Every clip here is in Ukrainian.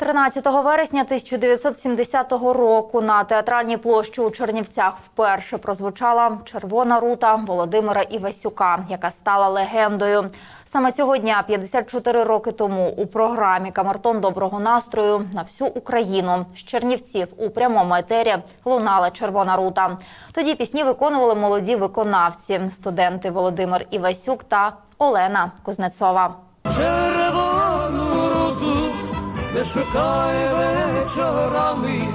13 вересня 1970 року на театральній площі у Чернівцях вперше прозвучала червона рута Володимира Івасюка, яка стала легендою. Саме цього дня, 54 роки тому, у програмі Камертон доброго настрою на всю Україну з Чернівців у прямому етері лунала червона рута. Тоді пісні виконували молоді виконавці, студенти Володимир Івасюк та Олена Кузнецова. червону руку, не шукай вечорами,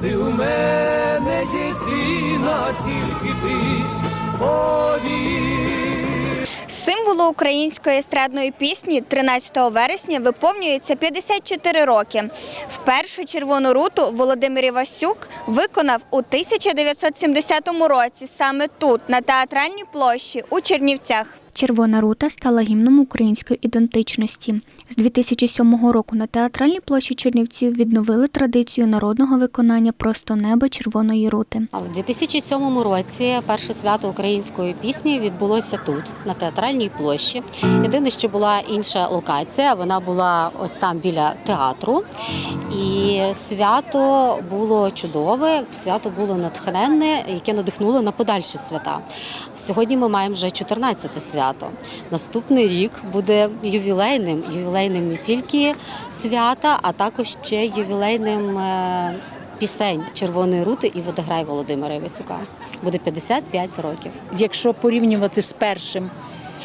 ти у мене єдина, тільки ти повір. Символу української естрадної пісні 13 вересня виповнюється 54 роки. Вперше червону руту Володимир Івасюк виконав у 1970 році саме тут, на театральній площі у Чернівцях. Червона рута стала гімном української ідентичності. З 2007 року на театральній площі Чернівців відновили традицію народного виконання просто неба червоної рути. А в 2007 році перше свято української пісні відбулося тут, на театральній площі. Єдине, що була інша локація, вона була ось там біля театру. І свято було чудове, свято було натхненне, яке надихнуло на подальші свята. Сьогодні ми маємо вже 14 свято. Наступний рік буде ювілейним. Ювілейним не тільки свята, а також ще ювілейним. е, Пісень Червоної рути і водограй Володимира Івасюка буде 55 років. якщо порівнювати з першим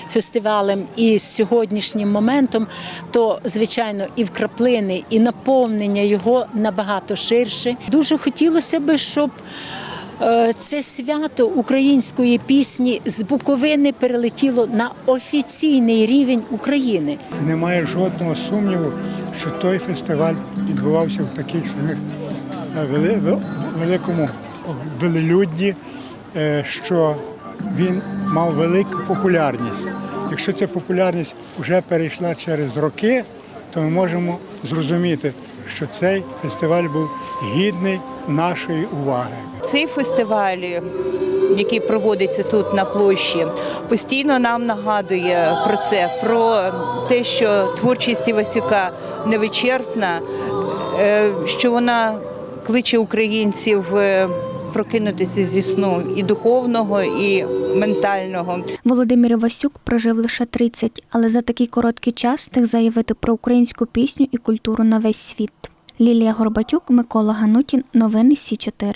фестивалем і сьогоднішнім моментом, то звичайно і в краплини, і наповнення його набагато ширше. Дуже хотілося би, щоб це свято української пісні з Буковини перелетіло на офіційний рівень України. Немає жодного сумніву, що той фестиваль відбувався в таких самих е, вели- ве- великому велелюдді, е, що він мав велику популярність. Якщо ця популярність вже перейшла через роки, то ми можемо зрозуміти, що цей фестиваль був гідний нашої уваги. Цей фестиваль, який проводиться тут на площі, постійно нам нагадує про це, про те, що творчість Івасюка невичерпна, е, що вона кличе українців е, прокинутися зі сну і духовного, і ментального. Володимир Івасюк прожив лише 30, але за такий короткий час встиг заявити про українську пісню і культуру на весь світ. Лілія Горбатюк, Микола Ганутін. Новини Сі 4